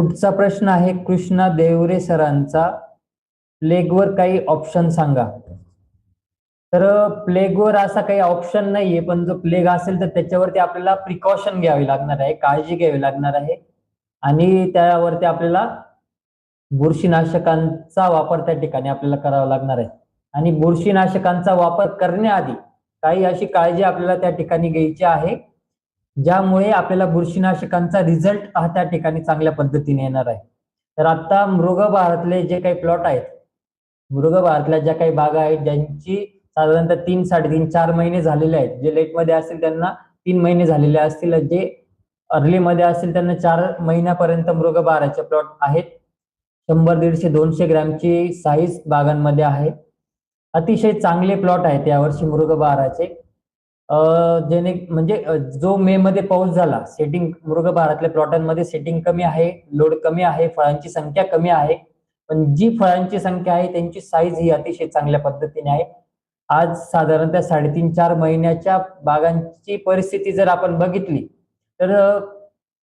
पुढचा प्रश्न आहे कृष्णा देवरे सरांचा. प्लेगवर काही ऑप्शन सांगा. तर प्लेगवर असा काही ऑप्शन नाहीये पण जो प्लेग असेल तर त्याच्यावरती आपल्याला प्रिकॉशन घ्यावी लागणार आहे काळजी घ्यावी लागणार आहे. आणि त्यावरती आपल्याला बुरशीनाशकांचा वापर त्या ठिकाणी आपल्याला करावा लागणार आहे. आणि बुरशीनाशकांचा वापर करण्याआधी काही अशी काळजी आपल्याला त्या ठिकाणी घ्यायची आहे. ज्यामुळे आपल्याला बुरशीनाशकांचा रिझल्ट हा त्या ठिकाणी चांगल्या पद्धतीने येणार आहे. तर आता मृगभारतले जे काही प्लॉट आहेत मृग भारतल्या ज्या काही बागा आहेत ज्यांची साधारणतः तीन साडेतीन चार महिने झालेले आहेत जे लेटमध्ये असतील त्यांना तीन महिने झालेले असतील जे अर्ली मध्ये असतील त्यांना चार महिन्यापर्यंत मृग बहाराचे प्लॉट आहेत. शंभर दीडशे दोनशे ग्रॅमची साईज बागांमध्ये आहे. अतिशय चांगले प्लॉट आहेत यावर्षी मृग बहाराचे जेणे म्हणजे जो मे मध्ये पाऊस झाला सेटिंग मृग बहारातल्या प्लॉटांमध्ये सेटिंग कमी आहे लोड कमी आहे फळांची संख्या कमी आहे. पण जी फळांची संख्या आहे त्यांची साईज ही अतिशय चांगल्या पद्धतीने आहे. आज साधारणतः साडेतीन चार महिन्याच्या बागांची परिस्थिती जर आपण बघितली तर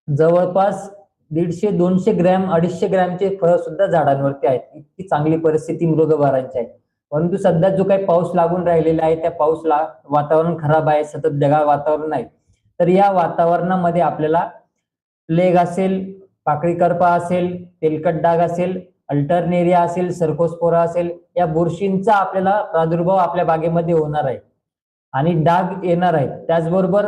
जवळपास दीडशे दोनशे ग्रॅम अडीचशे ग्रॅमचे फळं सुद्धा झाडांवरती आहेत. इतकी चांगली परिस्थिती मृगभारांची आहे. परंतु सध्या जो काही पाऊस लागून राहिलेला आहे त्या पाऊसला वातावरण खराब आहे सतत ढगाळ वातावरण आहे तर या वातावरणामध्ये आपल्याला प्लेग असेल पाकळी करपा असेल तेलकट डाग असेल अल्टरनेरिया असेल सरकोस्पोरा असेल या बुरशींचा आपल्याला प्रादुर्भाव आपल्या बागेमध्ये होणार आहे. आणि डाग येणार आहे. त्याचबरोबर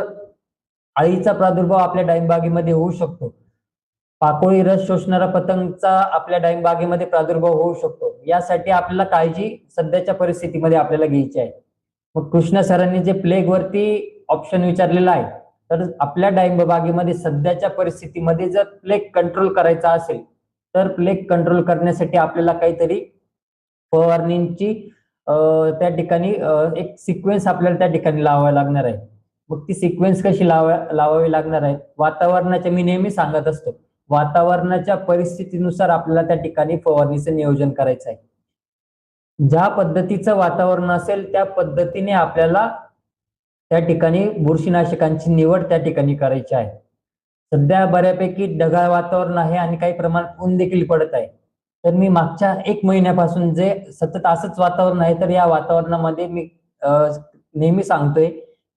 अळीचा प्रादुर्भाव आपल्या डाळिंबागेमध्ये होऊ शकतो. पाकोळी रस शोषणारा पतंगचा आपल्या डाळिंब बागेमध्ये प्रादुर्भाव होऊ शकतो. यासाठी आपल्याला काळजी सध्याच्या परिस्थितीमध्ये आपल्याला घ्यायची आहे. मग कृष्ण सरांनी जे प्लेग वरती ऑप्शन विचारलेला आहे तर आपल्या डाळिंब बागेमध्ये सध्याच्या परिस्थितीमध्ये जर प्लेग कंट्रोल करायचा असेल तर प्लेग कंट्रोल करण्यासाठी आपल्याला काहीतरी फवारणींची त्या ठिकाणी एक सिक्वेन्स आपल्याला त्या ठिकाणी लावावी लागणार आहे. मग ती सिक्वेन्स कशी लावा लावावी लागणार आहे? वातावरणाच्या मी नेहमी सांगत असतो. वातावरणाच्या परिस्थितीनुसार आपल्याला त्या ठिकाणी फवारणीचं नियोजन करायचं आहे. ज्या पद्धतीचं वातावरण असेल त्या पद्धतीने आपल्याला त्या ठिकाणी बुरशीनाशकांची निवड त्या ठिकाणी करायची आहे. सध्या बऱ्यापैकी ढगाळ वातावरण आहे आणि काही प्रमाणात ऊन देखील पडत आहे. तर मी मागच्या एक महिन्यापासून जे सतत असंच वातावरण आहे तर या वातावरणामध्ये मी अं, नेहमी सांगतोय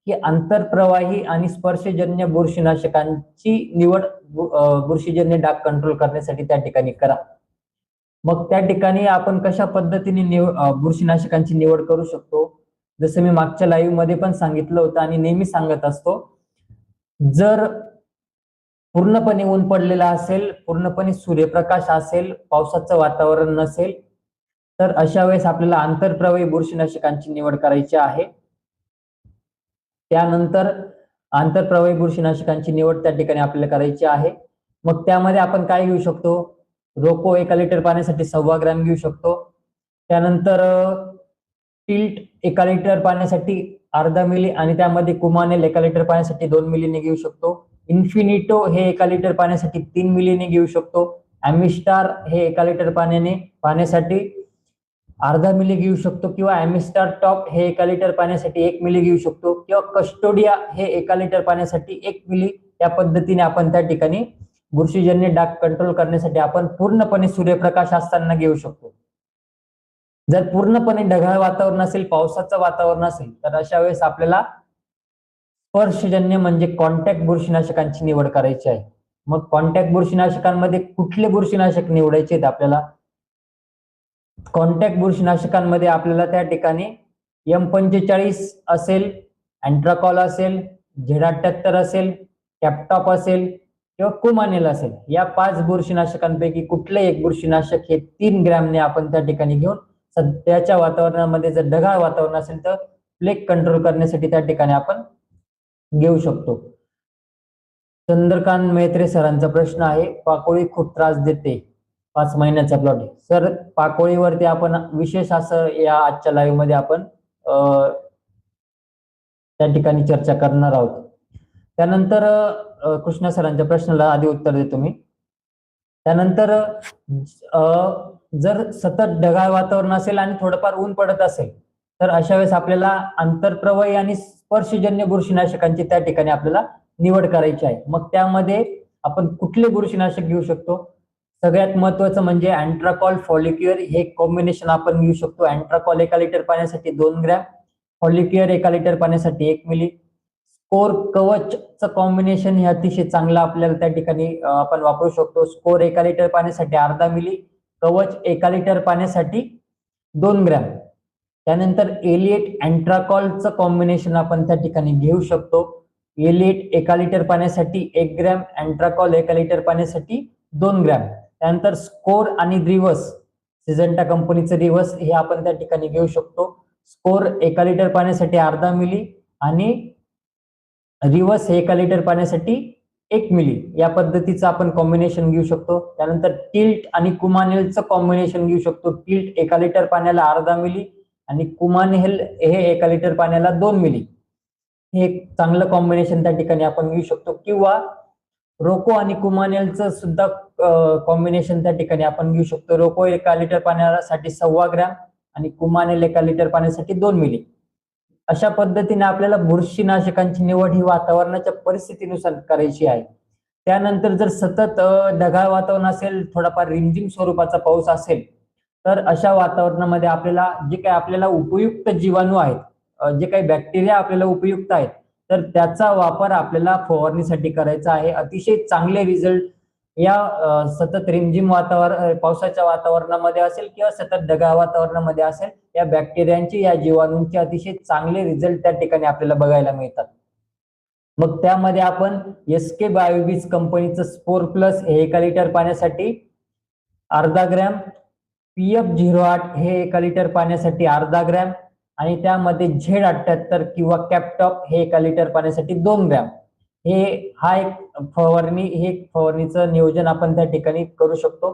की आंतरप्रवाही आणि स्पर्शजन्य बुरशीनाशकांची निवड बुरशीजन्य डाग कंट्रोल करण्यासाठी त्या ठिकाणी करा. मग त्या ठिकाणी आपण कशा पद्धतीने निव बुरशीनाशकांची निवड करू शकतो? जसं मी मागच्या लाईव्हमध्ये पण सांगितलं होतं आणि नेहमी सांगत असतो जर पूर्णपणे ऊन पडलेला असेल पूर्णपणे सूर्यप्रकाश असेल पावसाचं वातावरण नसेल तर अशा वेळेस आपल्याला आंतरप्रवाही बुरशीनाशकांची निवड करायची आहे. त्यानंतर आंतरप्रवाही बुरशीनाशकांची निवड त्या ठिकाणी आपल्याला करायची आहे. मग त्यामध्ये आपण काय घेऊ शकतो? रोको एका लिटर पाण्यासाठी सव्वा ग्रॅम घेऊ शकतो. त्यानंतर टिल्ट एका लिटर पाण्यासाठी अर्धा मिली आणि त्यामध्ये कुमानेल एका लिटर पाण्यासाठी दोन मिलीने घेऊ शकतो. इन्फिनिटो हे एका लिटर पाण्यासाठी तीन मिलीने घेऊ शकतो. अॅमिस्टार हे एका लिटर पाण्याने पाण्यासाठी अर्धा मिली घेऊ शकतो किंवा ॲमिस्टार टॉप हे एका लिटर पाण्यासाठी एक मिली घेऊ शकतो किंवा कस्टोडिया हे एका लिटर पाण्यासाठी एक मिली या पद्धतीने आपण त्या ठिकाणी बुरशीजन्य डाग कंट्रोल करण्यासाठी आपण पूर्णपणे सूर्यप्रकाश असताना घेऊ शकतो. जर पूर्णपणे ढगाळ वातावरण असेल पावसाचं वातावरण असेल तर अशा वेळेस आपल्याला स्पर्शजन्य म्हणजे कॉन्टॅक्ट बुरशीनाशकांची निवड करायची आहे. मग कॉन्टॅक्ट बुरशीनाशकांमध्ये कुठले बुरशीनाशक निवडायचे आहेत आपल्याला? कॉन्टॅक्ट बुरशीनाशकांमध्ये आपल्याला त्या ठिकाणी एम पंचेचाळीस असेल अँट्राकॉल असेल झेड अठ्याहत्तर असेल कॅपटॉप असेल किंवा कुमानेल असेल. या पाच बुरशीनाशकांपैकी कुठले एक बुरशीनाशक हे तीन ग्रॅमने आपण त्या ठिकाणी घेऊन सध्याच्या वातावरणामध्ये जर ढगाळ वातावरण असेल तर प्लेग कंट्रोल करण्यासाठी त्या ठिकाणी आपण घेऊ शकतो. चंद्रकांत मेत्रे सरांचा प्रश्न आहे पाकोळी खूप त्रास देते. पाच महिन्याचा प्लॉट आहे. सर पाकोळीवरती आपण विशेष असं या आजच्या लाईव्हमध्ये आपण त्या ठिकाणी चर्चा करणार आहोत. त्यानंतर कृष्णा सरांच्या प्रश्नाला आधी उत्तर देतो मी. त्यानंतर जर सतत ढगाळ वातावरण असेल आणि थोडंफार ऊन पडत असेल तर अशा वेळेस आपल्याला आंतरप्रवाही आणि स्पर्शजन्य बुरशीनाशकांची त्या ठिकाणी आपल्याला निवड करायची आहे. मग त्यामध्ये आपण कुठले बुरशीनाशक घेऊ शकतो? सगळ्यात महत्वाचं म्हणजे अँट्राकॉल फॉलिक्युअर हे कॉम्बिनेशन आपण घेऊ शकतो. अँट्राकॉल एका लिटर पाण्यासाठी दोन ग्रॅम फॉलिक्युअर एका लिटर पाण्यासाठी एक मिली स्कोर कवचचं कॉम्बिनेशन हे अतिशय चांगलं आपल्याला त्या ठिकाणी आपण वापरू शकतो. स्कोर एका लिटर पाण्यासाठी अर्धा मिली कवच एका लिटर पाण्यासाठी दोन ग्रॅम त्यानंतर एलिएट अँट्राकॉलचं कॉम्बिनेशन आपण त्या ठिकाणी घेऊ शकतो. एलिएट एका लिटर पाण्यासाठी एक ग्रॅम अँट्राकॉल एका लिटर पाण्यासाठी दोन ग्रॅम त्यानंतर स्कोर आणि रिवर्स सिजंटा कंपनीचं रिवर्स हे आपण त्या ठिकाणी घेऊ शकतो. स्कोर एका लिटर पाण्यासाठी अर्धा मिली आणि रिवर्स हे एका लिटर पाण्यासाठी एक मिली. या पद्धतीचं आपण कॉम्बिनेशन घेऊ शकतो. त्यानंतर टिल्ट आणि कुमानेलचं कॉम्बिनेशन घेऊ शकतो. टिल्ट एका लिटर पाण्याला अर्धा मिली आणि कुमानेल हे एका लिटर पाण्याला दोन मिली. हे एक चांगलं कॉम्बिनेशन त्या ठिकाणी आपण घेऊ शकतो. किंवा रोको आणि कुमानेलचं सुद्धा कॉम्बिनेशन त्या ठिकाणी आपण घेऊ शकतो. रोको एका लिटर पाण्यासाठी सव्वा ग्रॅम आणि कुमानेल एका लिटर पाण्यासाठी दोन मिली अशा पद्धतीने आपल्याला बुरशीनाशकांची निवड ही वातावरणाच्या परिस्थितीनुसार करायची आहे. त्यानंतर जर सतत ढगाळ वातावरण असेल थोडाफार रिमझिम स्वरूपाचा पाऊस असेल तर अशा वातावरणामध्ये आपल्याला जे काही आपल्याला उपयुक्त जीवाणू आहेत जे काही बॅक्टेरिया आपल्याला उपयुक्त आहेत तर त्याचा वापर आपल्याला फवारणीसाठी करायचा आहे. अतिशय चांगले रिझल्ट या सतत रिमझिम वातावरण पावसाच्या वातावरणामध्ये असेल किंवा सतत ढगाळ वातावरणामध्ये असेल या बॅक्टेरियांचे या जीवाणूंचे अतिशय चांगले रिझल्ट त्या ठिकाणी आपल्याला बघायला मिळतात. मग त्यामध्ये आपण एस के बायोबीज कंपनीचं स्पोर प्लस हे एका लिटर पाण्यासाठी अर्धा ग्रॅम पी एफ झिरो आठ हे एका लिटर पाण्यासाठी अर्धा ग्रॅम आणि त्यामध्ये झेड अठ्याहत्तर किंवा कॅपटॉप हे एका लिटर पाण्यासाठी दोन ग्रॅम. हे हा एक फवारणी हे फवारणीचं नियोजन आपण त्या ठिकाणी करू शकतो.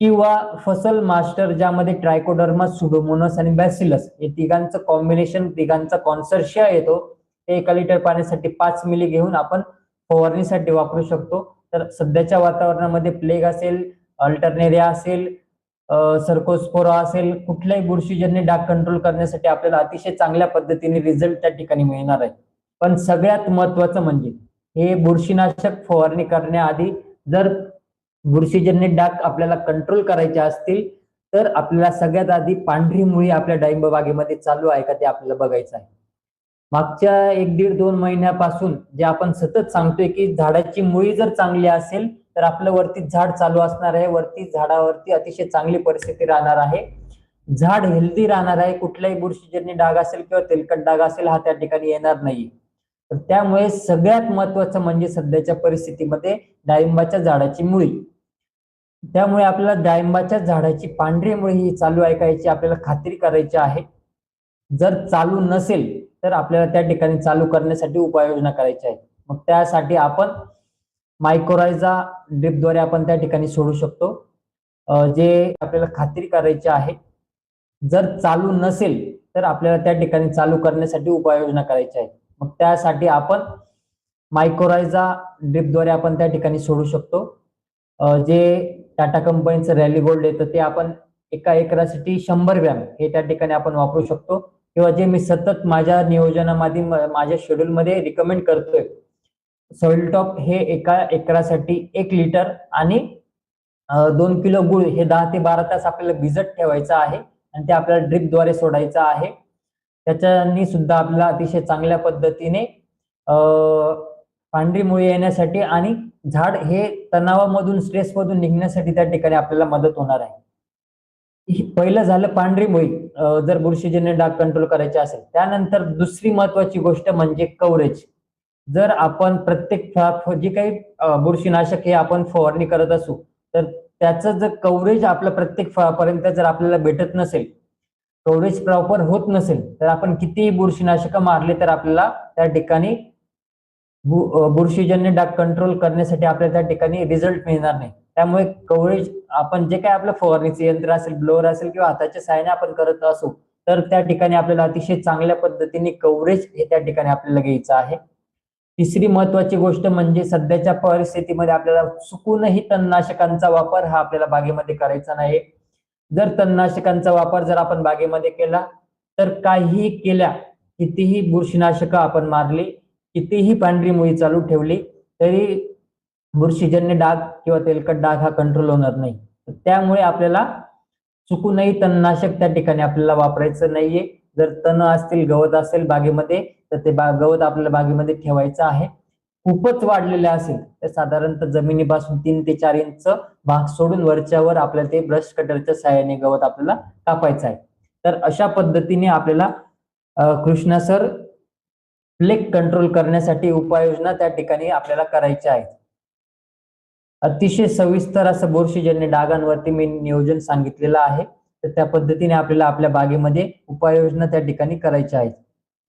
किंवा फसल मास्टर ज्यामध्ये ट्रायकोडर्मा सुडोमोनस आणि बॅसिलस हे तिघांचं कॉम्बिनेशन तिघांचा कॉन्सर्शिया येतो. ते एका लिटर पाण्यासाठी पाच मिली घेऊन आपण फवारणीसाठी वापरू शकतो. तर सध्याच्या वातावरणामध्ये प्लेग असेल अल्टरनेरिया असेल सर्कोस्पोरा असेल कुठल्याही बुरशीजन्य डाग कंट्रोल करण्यासाठी आपल्याला अतिशय चांगल्या पद्धतीने रिझल्ट त्या ठिकाणी मिळणार आहे. पण सगळ्यात महत्वाचं म्हणजे हे बुरशीनाशक फवारणी करण्याआधी जर बुरशीजन्य डाग आपल्याला कंट्रोल करायचे असतील तर आपल्याला सगळ्यात आधी पांढरी मुळी आपल्या डाळिंब बागेमध्ये चालू आहे का ते आपल्याला बघायचं आहे. मागच्या एक दीड दोन महिन्यापासून जे आपण सतत सांगतोय की झाडाची मुळी जर चांगली असेल तर आपलं वरती झाड चालू असणार आहे. वरती झाडावरती अतिशय चांगली परिस्थिती राहणार आहे. झाड हेल्दी राहणार आहे. कुठल्याही बुरशीजन्य डाग असेल किंवा तेलकट डाग असेल हा त्या ठिकाणी येणार नाही तर त्यामुळे सगळ्यात महत्वाचं म्हणजे सध्याच्या परिस्थितीमध्ये डाळिंबाच्या झाडाची मुळी. त्यामुळे आपल्याला डाळिंबाच्या झाडाची पांढरी मुळी ही चालू ऐकायची आपल्याला खात्री करायची आहे. जर चालू नसेल तर आपल्याला त्या ठिकाणी चालू करण्यासाठी उपाययोजना करायची आहे. मग त्यासाठी आपण मायक्रोरायझा ड्रिपद्वारे आपण त्या ठिकाणी सोडू शकतो. जे आपल्याला खात्री करायची आहे. जर चालू नसेल तर आपल्याला त्या ठिकाणी चालू करण्यासाठी उपाययोजना करायची आहे. मग त्यासाठी आपण मायक्रोरायझा ड्रिपद्वारे आपण त्या ठिकाणी सोडू शकतो. जे टाटा कंपनीचं रॅली गोल्ड येतं ते आपण एका एकरासाठी शंभर ग्रॅम हे त्या ठिकाणी आपण वापरू शकतो. किंवा जे मी सतत माझ्या नियोजनामध्ये माझ्या शेड्यूलमध्ये रिकमेंड करतोय सॉइल टॉप हे एका एकरासाठी एक लिटर आणि दोन किलो गुळ हे दहा ते बारा तास आपल्याला भिजत ठेवायचं आहे आणि ते आपल्याला ड्रिपद्वारे सोडायचं आहे. त्याच्यानी सुद्धा आपल्याला अतिशय चांगल्या पद्धतीने पांढरी मुळी येण्यासाठी आणि झाड हे तणावामधून स्ट्रेसमधून निघण्यासाठी त्या ठिकाणी आपल्याला मदत होणार आहे. पहिलं झालं पांढरी मुळी. जर बुरशीजन्य डाग कंट्रोल करायचे असेल त्यानंतर दुसरी महत्वाची गोष्ट म्हणजे कव्हरेज जर आपण प्रत्येक जी जे काही बुरशीनाशक हे आपण फवारणी करत असू तर त्याचं जर कव्हरेज आपलं प्रत्येक फळापर्यंत जर आपल्याला भेटत नसेल कव्हरेज प्रॉपर होत नसेल तर आपण कितीही बुरशीनाशक मारले तर आपल्याला त्या ठिकाणी बुरशीजन्य डाग कंट्रोल करण्यासाठी आपल्याला त्या ठिकाणी रिझल्ट मिळणार नाही. त्यामुळे कव्हरेज आपण जे काय आपलं फवारणीचे यंत्र असेल ब्लोअर असेल किंवा हाताच्या सहाय्याने आपण करत असू तर त्या ठिकाणी आपल्याला अतिशय चांगल्या पद्धतीने कव्हरेज हे त्या ठिकाणी आपल्याला घ्यायचं आहे. तिसरी महत्वाची गोष्ट म्हणजे सध्याच्या परिस्थितीमध्ये आपल्याला चुकूनही तणनाशकांचा वापर हा आपल्याला बागेमध्ये करायचा नाही जर तणनाशकांचा वापर जर आपण बागेमध्ये केला तर काहीही केल्या कितीही बुरशीनाशक आपण मारली कितीही पांढरी मुळी चालू ठेवली तरी बुरशीजन्य डाग किंवा तेलकट डाग हा कंट्रोल होणार नाही. त्यामुळे आपल्याला चुकूनही तणनाशक त्या ठिकाणी आपल्याला वापरायचं नाहीये. जर तण असतील गवत असेल बागेमध्ये तर ते बा गवत आपल्याला बागेमध्ये ठेवायचं आहे. खूपच वाढलेले असेल तर साधारणतः जमिनीपासून तीन ते चार इंच भाग सोडून वरच्यावर आपल्याला ते ब्रश कटरच्या सहाय्याने गवत आपल्याला कापायचं आहे. तर अशा पद्धतीने आपल्याला कृष्णासर कृष्णा सर प्लेग कंट्रोल करण्यासाठी उपाययोजना त्या ठिकाणी आपल्याला करायच्या आहेत. अतिशय सविस्तर असं बुरशीजन्य डागांवरती मी नियोजन सांगितलेलं आहे तर त्या पद्धतीने आपल्याला आपल्या बागेमध्ये उपाययोजना त्या ठिकाणी करायच्या आहेत.